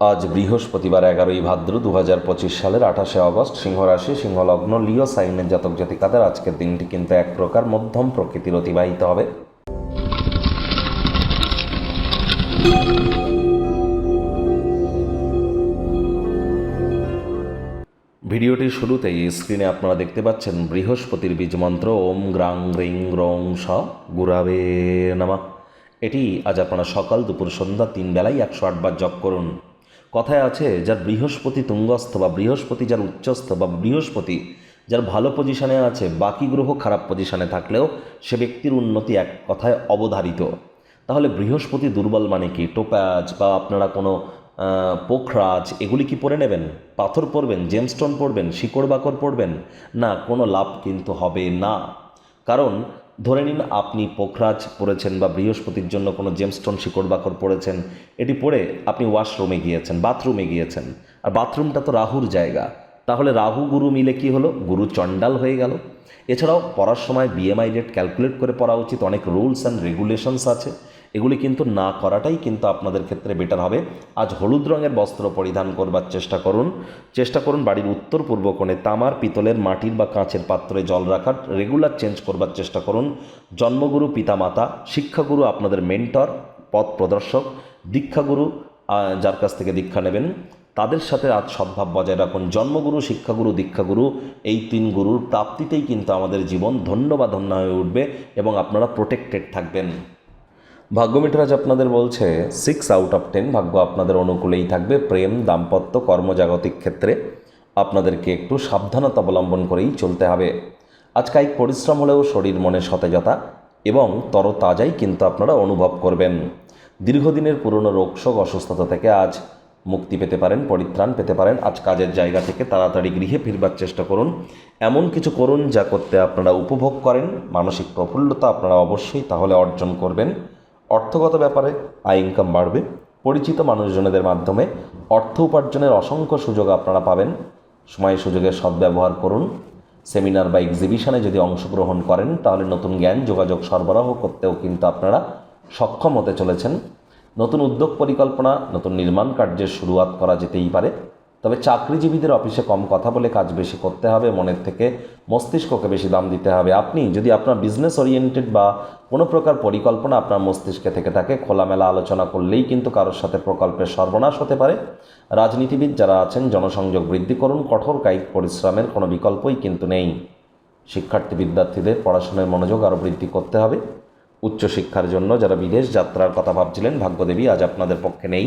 আজ বৃহস্পতিবার এগারোই ভাদ্র দু হাজার পঁচিশ সালের আঠাশে অগস্ট সিংহ রাশি সিংহলগ্ন, লিও সাইনের জাতক জাতিকাদের আজকের দিনটি কিন্তু এক প্রকার মধ্যম প্রকৃতির অতিবাহিত হবে। ভিডিওটির শুরুতেই স্ক্রিনে আপনারা দেখতে পাচ্ছেন বৃহস্পতির বীজ মন্ত্র, ওম গ্রাং রিং রং স গুরাবে নামা। এটি আজ আপনারা সকাল দুপুর সন্ধ্যা তিন বেলায় একশো আটবার জপ করুন। কথায় আছে, যার বৃহস্পতি তুঙ্গস্থ বা বৃহস্পতি যার উচ্চস্থ বা বৃহস্পতি যার ভালো পজিশনে আছে, বাকি গ্রহ খারাপ পজিশনে থাকলেও সে ব্যক্তির উন্নতি এক কথায় অবধারিত। তাহলে বৃহস্পতি দুর্বল মানে কি? টোপ্যাজ বা আপনারা কোনো পোখরাজ, এগুলি কি পরে নেবেন? পাথর পরবেন জেমস্টোন পরবেন, শিকড় বাকর পরবেন? না, কোনো লাভ কিন্তু হবে না। কারণ ধরে নিন আপনি পোখরাজ পড়েছেন বা বৃহস্পতির জন্য কোনো জেমস্টোন শিকড় বাকর পড়েছেন, এটি পড়ে আপনি ওয়াশরুমে গিয়েছেন বাথরুমে গিয়েছেন। আর বাথরুমটা তো রাহুর জায়গা। তাহলে রাহু গুরু মিলে কি হলো? গুরু চণ্ডাল হয়ে গেল। এছাড়াও পড়ার সময় বিএমআই রেট ক্যালকুলেট করে পড়া উচিত, অনেক রুলস অ্যান্ড রেগুলেশনস আছে। এগুলি কিন্তু না করাটাই কিন্তু আপনাদের ক্ষেত্রে বেটার হবে। আজ হলুদ রঙের বস্ত্র পরিধান করবার চেষ্টা করুন। চেষ্টা করুন বাড়ির উত্তর পূর্ব কোণে তামার, পিতলের, মাটির বা কাঁচের পাত্রে জল রাখার রেগুলার চেঞ্জ করবার চেষ্টা করুন। জন্মগুরু পিতামাতা, শিক্ষাগুরু আপনাদের মেন্টর পথ প্রদর্শক, দীক্ষাগুরু যার কাছ থেকে দীক্ষা নেবেন। তাদের সাথে আজ সদ্ভাব বজায় রাখুন। জন্মগুরু, শিক্ষাগুরু, দীক্ষাগুরু এই তিন গুরুর প্রাপ্তিতেই কিন্তু আমাদের জীবন ধন্য বা ধন্য হয়ে উঠবে এবং আপনারা প্রোটেক্টেড থাকবেন। ভাগ্যমিটার আজ আপনাদের বলছে সিক্স আউট অফ টেন ভাগ্য আপনাদের অনুকূলেই থাকবে। প্রেম, দাম্পত্য, কর্মজাগতিক ক্ষেত্রে আপনাদেরকে একটু সাবধানতা অবলম্বন করেই চলতে হবে। আজ কায়িক পরিশ্রম হলেও শরীর মনে সতেজতা এবং তরতাজাই কিন্তু আপনারা অনুভব করবেন। দীর্ঘদিনের পুরনো রোগশোক অসুস্থতা থেকে আজ মুক্তি পেতে পারেন, পরিত্রাণ পেতে পারেন। আজ কাজের জায়গা থেকে তাড়াতাড়ি গৃহে ফিরবার চেষ্টা করুন। এমন কিছু করুন যা করতে আপনারা উপভোগ করেন। মানসিক প্রফুল্লতা আপনারা অবশ্যই তাহলে অর্জন করবেন। অর্থগত ব্যাপারে আয় ইনকাম বাড়বে। পরিচিত মানুষজনদের মাধ্যমে অর্থ উপার্জনের অসংখ্য সুযোগ আপনারা পাবেন। সময় সুযোগের সদ্ব্যবহার করুন। সেমিনার বা এক্সিবিশনে যদি অংশগ্রহণ করেন, তাহলে নতুন জ্ঞান, যোগাযোগ, সরবরাহ করতেও কিন্তু আপনারা সক্ষম হতে চলেছেন। নতুন উদ্যোগ পরিকল্পনা, নতুন নির্মাণ কার্যের শুরুয়াত করা যেতেই পারে। তবে চাকরিজীবীদের অফিসে কম কথা বলে কাজ বেশি করতে হবে, মনের থেকে মস্তিষ্ককে বেশি দাম দিতে হবে। আপনি যদি আপনার বিজনেস ওরিয়েন্টেড বা কোনো প্রকার পরিকল্পনা আপনার মস্তিষ্কে থেকে থাকে, খোলামেলা আলোচনা করলেই কিন্তু কারোর সাথে প্রকল্পের সর্বনাশ হতে পারে। রাজনীতিবিদ যারা আছেন, জনসংযোগ বৃদ্ধি করুন, কঠোর কায়িক পরিশ্রমের কোনো বিকল্পই কিন্তু নেই। শিক্ষার্থী বিদ্যার্থীদের পড়াশোনার মনোযোগ আরও বৃদ্ধি করতে হবে। উচ্চশিক্ষার জন্য যারা বিদেশ যাত্রার কথা ভাবছিলেন, ভাগ্যদেবী আজ আপনাদের পক্ষে নেই।